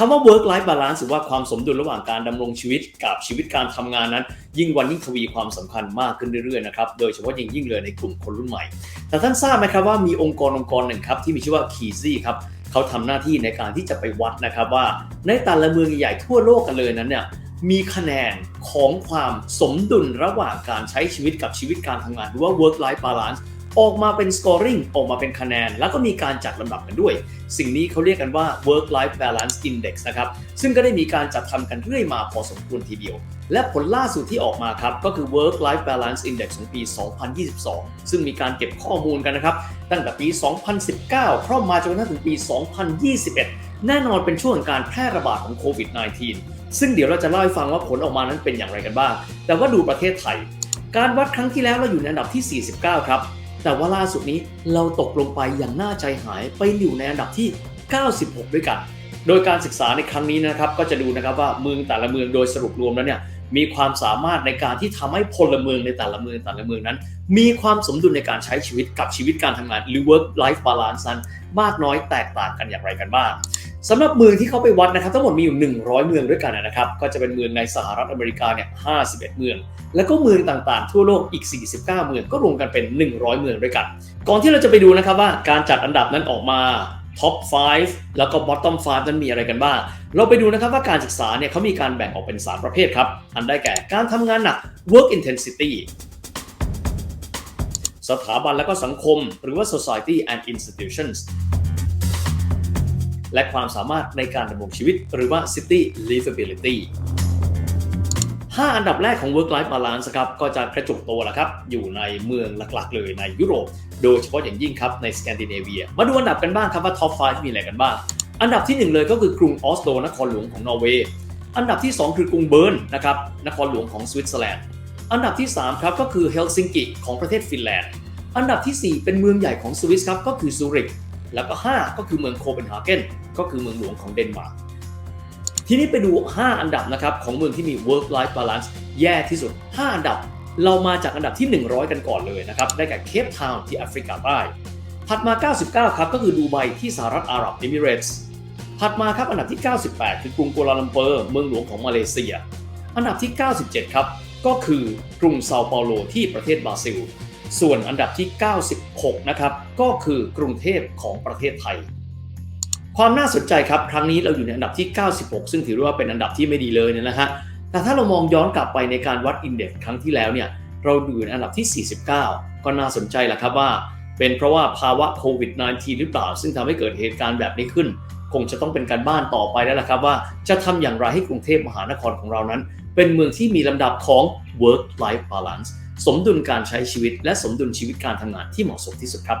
คำว่า work life balance หรือว่าความสมดุลระหว่างการดำรงชีวิตกับชีวิตการทำงานนั้น ยิ่งวันยิ่งทวีความสำคัญมากขึ้นเรื่อยๆนะครับ โดยเฉพาะยิ่งยิ่งเลยในกลุ่มคนรุ่นใหม่ แต่ท่านทราบไหมครับว่ามีองค์กรองค์กรหนึ่งครับที่มีชื่อว่า k e y z ครับเขาทำหน้าที่ในการที่จะไปวัดนะครับว่า ในแต่ละเมืองใหญ่ๆทั่วโลกกันเลยนั้นเนี่ยมีคะแนนของความสมดุลระหว่างการใช้ชีวิตกับชีวิตการทำงานหรือว่า work life balance ออกมาเป็น scoring ออกมาเป็นคะแนน แล้วก็มีการจัดลำดับกันด้วย สิ่งนี้เขาเรียกกันว่า work life balance index นะครับซึ่งก็ได้มีการจัดทำกันเรื่อยมาพอสมควรทีเดียว และผลล่าสุดที่ออกมาครับ ก็คือ work life balance index ของปี 2022 ซึ่งมีการเก็บข้อมูลกันนะครับ ตั้งแต่ปี 2019ครอมมาจนกระทั่งถึงปี 2021 แน่นอนเป็นช่วงการแพร่ระบาดของโควิด -19 ซึ่งเดี๋ยวเราจะเล่าให้ฟังว่าผลออกมานั้นเป็นอย่างไรกันบ้าง แต่ว่าดูประเทศไทย การวัดครั้งที่แล้วเราอยู่ในอันดับที่ 49 ครับ แต่ว่าล่าสุดนี้เราตกลงไปอย่างน่าใจหายไปอยู่ในอันดับที่ 96 ด้วยกัน โดยการศึกษาในครั้งนี้นะครับก็จะดูนะครับว่าเมืองแต่ละเมืองโดยสรุปรวมแล้วเนี่ย มีความสามารถในการที่ทำให้พลเมืองในแต่ละเมืองแต่ละเมืองนั้น มีความสมดุลในการใช้ชีวิตกับชีวิตการทำงานหรือ work life balance นั้นมากน้อยแตกต่างกันอย่างไรกันบ้างสำหรับเมืองที่เขาไปวัดนะครับทั้งหมดมีอยู่ 100 เมืองด้วยกันนะครับ ก็จะเป็นเมืองในสหรัฐอเมริกาเนี่ย51 เมือง แล้วก็เมืองต่างๆ ทั่วโลกอีก 49 เมืองก็รวมกันเป็น 100 เมืองด้วยกัน ก่อนที่เราจะไปดูนะครับว่าการจัดอันดับนั้นออกมา ท็อป 5 แล้วก็ bottom 5นั้นมีอะไรกันบ้าง เราไปดูนะครับว่าการศึกษาเนี่ยเขามีการแบ่งออกเป็น 3 ประเภทครับ อันได้แก่การทำงานหนัก work intensity สถาบันและก็สังคม หรือว่า society and institutions และความสามารถในการดำรงชีวิต หรือว่า city livability 5 อันดับแรกของ work life balance ครับก็จะกระจุกตัวล้วครับอยู่ในเมืองหลักๆ เลยในยุโรป โดยเฉพาะอย่างยิ่งครับในสแกนดิเนเวีย มาดูอันดับกันบ้างครับว่า top 5 มีอะไรกันบ้าง อันดับที่ 1 เลยก็คือกรุงออสโลนครหลวงของนอร์เวย์อันดับที่ 2 คือกรุงเบิร์นนะครับนครหลวงของสวิตเซอร์แลนด์อันดับที่ 3 ครับก็คือเฮลซิงกิของประเทศฟินแลนด์อันดับทีสี่4 เป็นเมืองใหญ่ของสวิสครับก็คือซูริกแล้วก็ 5 ก็คือเมืองโคเปนเฮาเกนก็คือเมืองหลวงของเดนมาร์ก ทีนี้ไปดู 5 อันดับนะครับของเมืองที่มี work life balance แย่ที่สุด 5 อันดับ เรามาจากอันดับที่ 100 กันก่อนเลยนะครับ ได้แก่เคปทาวน์ที่แอฟริกาใต้ ถัดมา 99 ครับก็คือดูไบที่สหรัฐอาหรับเอมิเรตส์ ถัดมาครับอันดับที่ 98 คือกรุงกัวลาลัมเปอร์ เมืองหลวงของมาเลเซีย อันดับที่ 97 ครับก็คือกรุงเซาเปาโลที่ประเทศบราซิล ส่วนอันดับที่ 96 นะครับก็คือกรุงเทพของประเทศไทย ความน่าสนใจครับครั้งนี้เราอยู่ในอันดับที่ 96 ซึ่งถือว่าเป็นอันดับที่ไม่ดีเลยเนี่ยนะฮะแต่ถ้าเรามองย้อนกลับไปในการวัดอินเด็กซ์ครั้งที่แล้วเนี่ยเราอยู่ในอันดับที่ 49 ก็น่าสนใจแหละครับว่า เป็นเพราะว่าภาวะโควิด -19 หรือเปล่า ซึ่งทำให้เกิดเหตุการณ์แบบนี้ขึ้น คงจะต้องเป็นการบ้านต่อไปแล้วล่ะครับว่าจะทำอย่างไรให้กรุงเทพมหานครของเรานั้น เป็นเมืองที่มีลำดับของ work life balance สมดุลการใช้ชีวิต และสมดุลชีวิตการทำงานที่เหมาะสมที่สุดครับ